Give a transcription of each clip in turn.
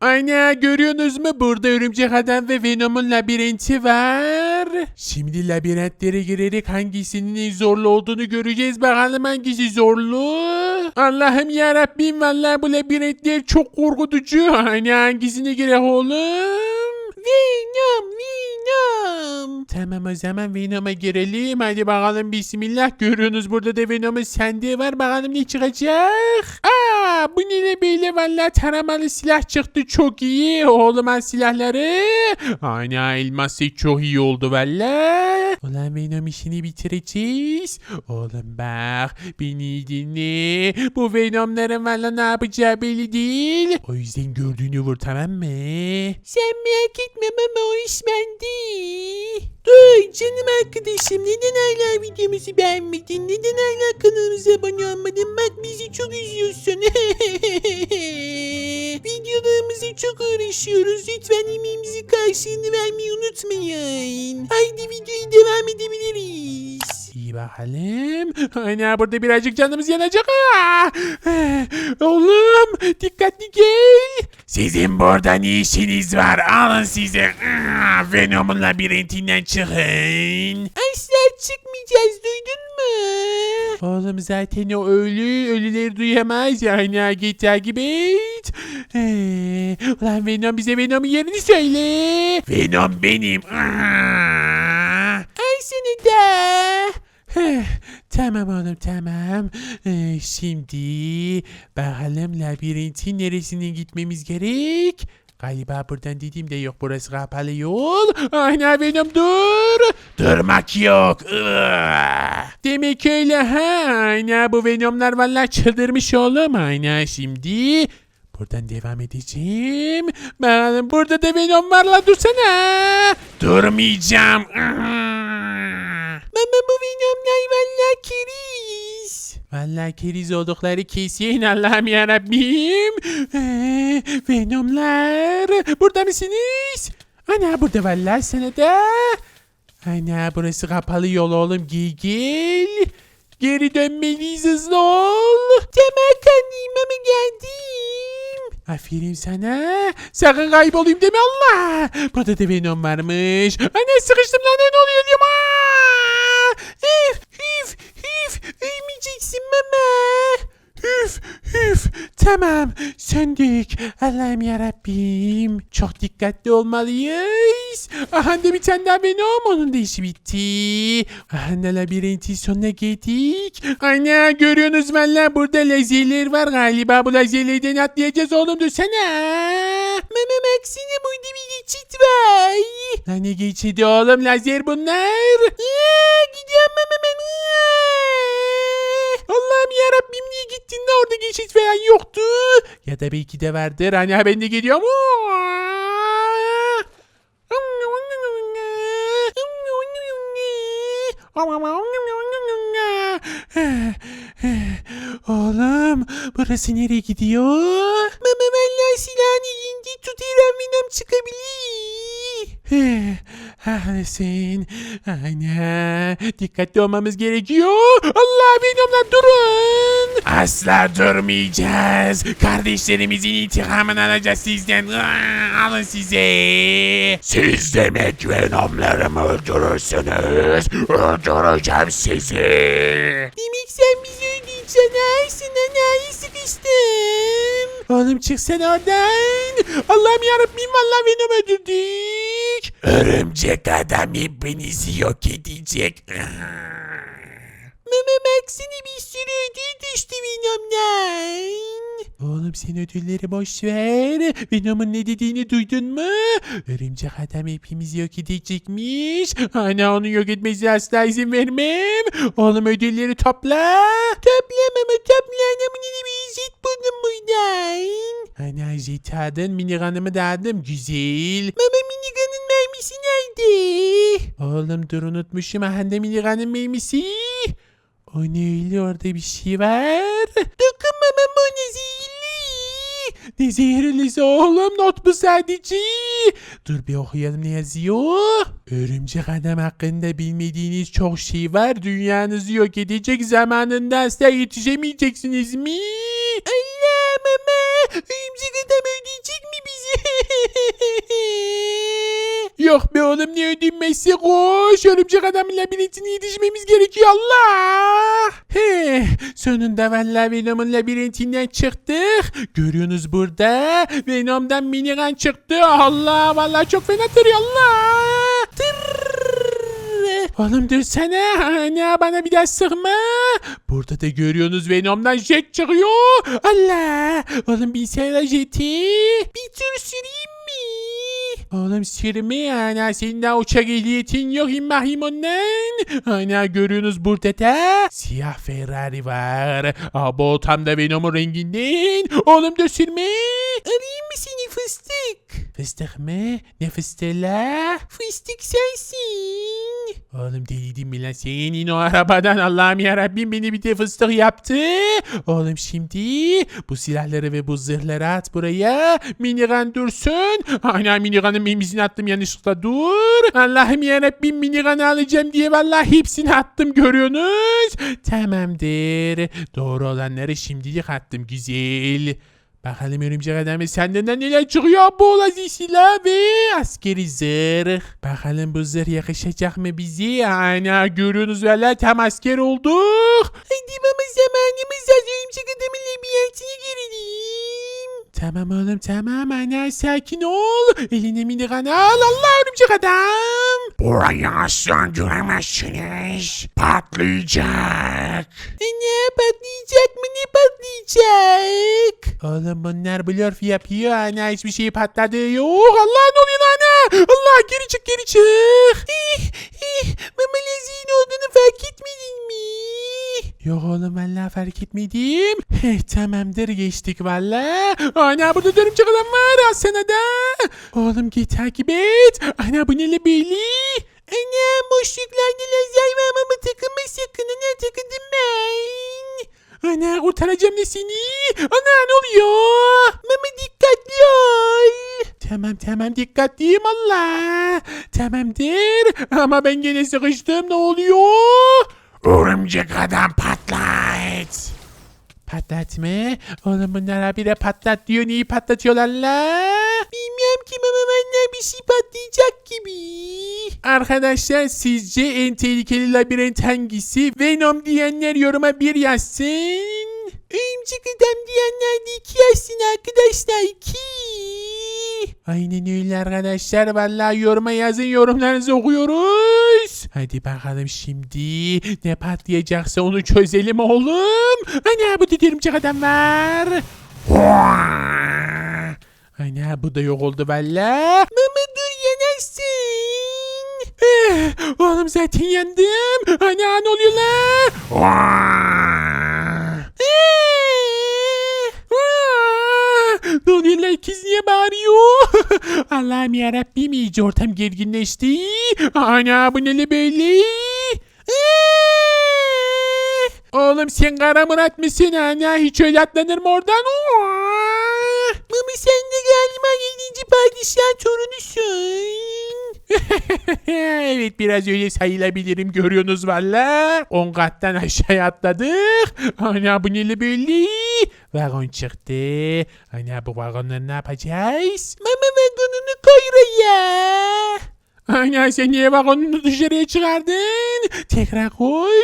Aynen görüyorsunuz mu? Burada örümcek adam ve Venom'un labirenti var. Şimdi labirentlere girerek hangisinin zorlu olduğunu göreceğiz. Bakalım hangisi zorlu. Allah'ım ya Rabbim vallahi bu labirentler çok korkutucu. Hani hangisine gerek oğlum? Venom, Venom. Tamam o zaman Venom'a girelim. Hadi bakalım bismillah. Görüyorsunuz burada da Venom'un sende var. Bakalım ne çıkacak. Aa bu ne böyle valla taramalı silah çıktı çok iyi. Oğlum al silahları. Ana elması çok iyi oldu valla. Ulan Venom işini bitireceğiz. Oğlum bak beni dinle. Bu Venomların valla ne yapacağı belli değil. O yüzden gördüğünü vur tamam mı? Sen merak etme ama o iş bende. Dur canım arkadaşım neden hala videomuzu beğenmedin? Neden hala kanalımıza abone olmadın? Bak bizi çok üzüyorsun. Videolarımızı çok uğraşıyoruz. Lütfen emeğimizin karşılığını vermeyi unutmayın. Haydi videoyu devam edebiliriz. Bakalım. Ana burada birazcık canımız yanacak. Aa! Oğlum dikkatli gel. Sizin burada ne işiniz var? Alın size. Aa, Venom'un labirintinden çıkın. Asla çıkmayacağız duydun mu? Oğlum zaten o ölü, ölüleri duyamaz. Yani git takip et. Ee, ulan Venom bize Venom'un yerini söyle. Venom benim. Ay seni de. Heh, tamam oğlum tamam. Ee, şimdi bakalım labirentin neresine gitmemiz gerek? Galiba buradan dediğim de yok burası kapalı yol. Aynen benim dur. Durmak yok. Iıı. Demek öyle ha. Aynen bu Venomlar vallahi çıldırmış oğlum. Aynen şimdi Buradan devam edeceğim. Ben burada da Venom var la dursana. Durmayacağım. Mama bu Venomlar valla keriz. Valla keriz oldukları kesin Allah'ım yarabbim. Ee, Venomlar burada mısınız? Ana burada valla sana da. Ana burası kapalı yol oğlum gel. Geri dönmeliyiz hızlı ol. Temel kanıyım ama geldim. Aferin sana. Sakın kaybolayım deme Allah. Burada da Venom varmış. Anne sıkıştım lan ne oluyor diyorum. Üf üf. Ölmeyeceksin mama. Üf üf. Tamam söndük. Allah'ım yarabbim. Çok dikkatli olmalıyız. Aha da bir tane daha Venom. Onun da işi bitti. Aha da labirentin sonuna geldik. Ana görüyorsunuz valla burada lazerler var galiba. Bu lazerlerden atlayacağız oğlum dursana. Mama Maxine burada bir geçit var. Lan ne geçidi oğlum lazer bunlar. Aa, geçit falan yoktu. Ya da belki de vardır. Hani ben de geliyorum. Oğlum burası nereye gidiyor? Haklısın. Aynen. Dikkatli olmamız gerekiyor. Allah Venom'la durun. Asla durmayacağız. Kardeşlerimizin intikamını alacağız sizden. Aa, Alın size. Siz demek Venom'larımı öldürürsünüz. Öldüreceğim sizi. Demek sen bizi öldüreceksin. Ay sana sıkıştım. Oğlum çıksana oradan. Allah'ım yarabbim vallahi Venom öldürdük. Örümcek adam hepinizi yok edecek. Mama Max'ine bir sürü ödül düştü Venom'dan. Oğlum sen ödülleri boş ver. Venom'un ne dediğini duydun mu? Örümcek adam hepimizi yok edecekmiş. Ana onu yok etmesi asla izin vermem. Oğlum ödülleri topla. Toplamama topla. Anamın yeni bir jet buldum buradan. Ana jet aldın. Minigun'ımı da aldım. Güzel. Mama minigun'un mermisi nerede? Oğlum dur unutmuşum. Aha da minigun'un mermisi. O ne öyle orada bir şey var. Zehirli. Ne zehirlisi oğlum not bu sadece. Dur bir okuyalım ne yazıyor. Örümcek adam hakkında bilmediğiniz çok şey var. Dünyanızı yok edecek zamanında asla yetişemeyeceksiniz mi? Allah mama. Örümcek adam ödeyecek mi bizi? Yok be oğlum ne ödünmesi koş. Örümcek adamın labirentine yetişmemiz gerekiyor Allah. He, sonunda vallahi Venom'un labirentinden çıktık. Görüyorsunuz burada. Venom'dan minigun çıktı. Allah vallahi çok fena tırıyor Allah. Tırrrr. Oğlum dursana. Ana bana bir daha sıkma. Burada da görüyorsunuz Venom'dan jet çıkıyor. Allah. Oğlum bir sene jeti. Bir tur süreyim? Oğlum sürme ana senin daha uçak ehliyetin yok bakayım ondan. Ana görüyorsunuz burada da siyah Ferrari var. Abo tam da Venom'un renginden. Oğlum dur sürme. Arayayım mı seni fıstık? Fıstık mı? Ne fıstığı la? Fıstık sensin. Oğlum deliydin mi lan senin o arabadan Allah'ım yarabbim beni bir de fıstık yaptı. Oğlum şimdi bu silahları ve bu zırhları at buraya. Minigun dursun. Ana minigunun mimizini attım yanlışlıkla dur. Allah'ım yarabbim minigun'u alacağım diye vallahi hepsini attım görüyorsunuz. Tamamdır. Doğru olanları şimdilik attım güzel. Bakalım örümcek adamı senden neler çıkıyor bu olazi silah ve askeri zırh. Bakalım bu zırh yakışacak mı bize? Ana görüyorsunuz valla tam asker olduk. Hadi baba zamanımız az örümcek adamın labirentine girelim. Tamam oğlum tamam ana sakin ol. Eline minigun al Allah örümcek adam. Burayı asla göremezsiniz. Patlayacak. Ne patlayacak mı ne patlayacak? Oğlum bunlar blörf yapıyor ana hiçbir şey patladı yok Allah ne oluyor lan ana Allah geri çık geri çık. Mama leziğin olduğunu fark etmedin mi? Yok oğlum valla fark etmedim. Heh, tamamdır geçtik valla. Ana burada dönümcek adam var al sana da. Oğlum git takip et. Ana bu ne böyle? Ana boşluklarda lazer var ama takılma sakın. Ana takıldım ben. Ana kurtaracağım da seni. Ana ne oluyor? Mama dikkatli ol. Tamam tamam dikkatliyim Allah. Tamamdır. Ama ben gene sıkıştım ne oluyor? Örümcek adam patlat. Patlatma. Oğlum bunlar habire patlat diyor. Neyi patlatıyorlar la? Bilmiyorum ki ama benden bir şey patlayacak gibi. Arkadaşlar sizce en tehlikeli labirent hangisi? Venom diyenler yoruma bir yazsın. Örümcek adam diyenler de iki yazsın arkadaşlar. iki. Aynen öyle arkadaşlar. Vallahi yoruma yazın yorumlarınızı okuyoruz. Hadi bakalım şimdi ne patlayacaksa onu çözelim oğlum. Ana bu da örümcek adam var. Ana bu da yok oldu valla. Mama dur yanarsın. Eh, oğlum zaten yandım. Ana ne oluyor la? Vaa! Eh, lan kız niye bağırıyor? Allah'ım yarabbim iyice ortam gerginleşti. Ana bu ne böyle? Eh, Oğlum sen kara Murat mısın ana? Hiç öyle atlanır mı oradan? Mami sen de galiba 7. padişah torunusun. evet biraz öyle sayılabilirim görüyorsunuz valla. 10 kattan aşağıya atladık. Ana bu ne böyle? Vagon çıktı. Ana bu vagonları ne yapacağız? Mama vagonunu koy oraya. Ana sen niye vagonunu dışarıya çıkardın? Tekrar koy.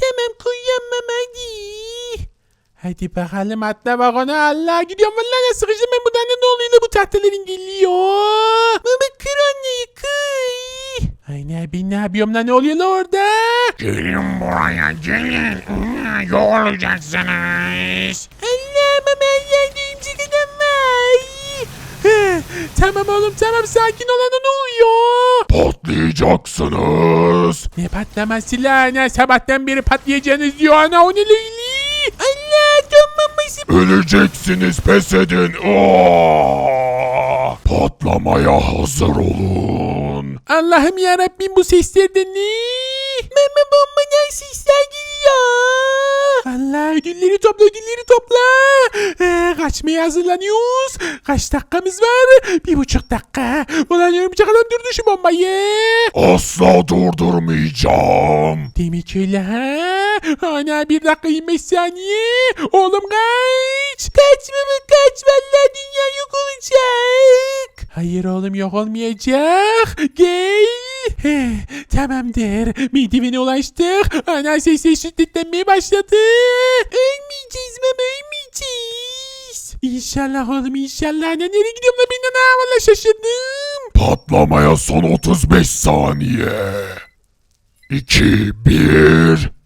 tamam koyuyorum hadi. Hadi bakalım atla vagona Allah gidiyorum vallahi sıkıştım ben buradan ne oluyor bu tahtaların geliyor. Ay ne ben ne yapıyorum lan ne oluyor lan orada? Gelin buraya gelin. Yok olacaksınız. Allah mama Allah düğümcük adam var. He, tamam oğlum tamam sakin olana ne oluyor? Patlayacaksınız. Ne patlaması lan ne sabahtan beri patlayacaksınız diyor ana o ne leyli? Allah donmaması Öleceksiniz pes edin. Aa! Patlamaya hazır olun. Allah'ım yarabbim bu sesler de ne? Mama bombadan sesler geliyor. Allah ödülleri topla ödülleri topla. Ee, kaçmaya hazırlanıyoruz. Kaç dakikamız var? Bir buçuk dakika. Ulan örümcek adam durdu şu bombayı. Asla durdurmayacağım. Demek öyle ha? Ana bir dakika 25 saniye. Oğlum kaç. Kaç baba kaç. Vallahi dünya yok olacak. Hayır oğlum yok olmayacak. Gel. Heh, Tamamdır. Midivine ulaştık. Ana sesi şiddetlenmeye başladı. Ölmeyeceğiz mama ölmeyeceğiz. İnşallah oğlum inşallah. Ana nereye gidiyorum la ben ana valla şaşırdım. Patlamaya son 35 saniye. 2, 1.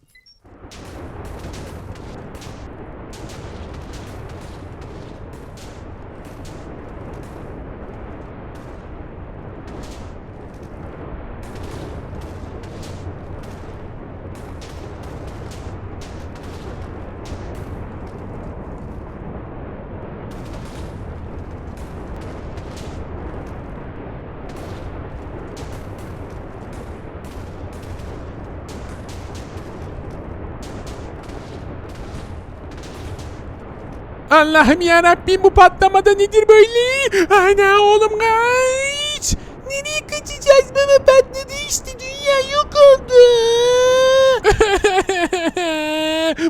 Allah'ım ya Rabbim bu patlamada nedir böyle? Ana oğlum kaç. Nereye kaçacağız baba patladı işte dünya yok oldu.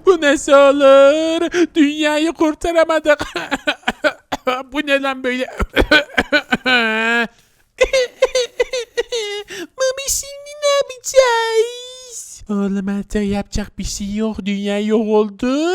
bu nasıl olur? Dünyayı kurtaramadık. bu ne lan böyle? Mami şimdi ne yapacağız? Oğlum artık yapacak bir şey yok. Dünya yok oldu.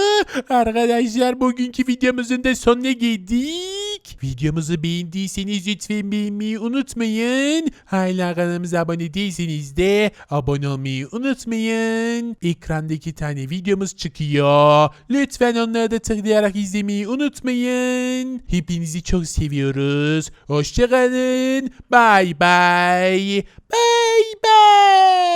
Arkadaşlar bugünkü videomuzun da sonuna geldik. Videomuzu beğendiyseniz lütfen beğenmeyi unutmayın. Hala kanalımıza abone değilseniz de abone olmayı unutmayın. Ekrandaki tane videomuz çıkıyor. Lütfen onları da tıklayarak izlemeyi unutmayın. Hepinizi çok seviyoruz. Hoşçakalın. Bye bye. Bye bye.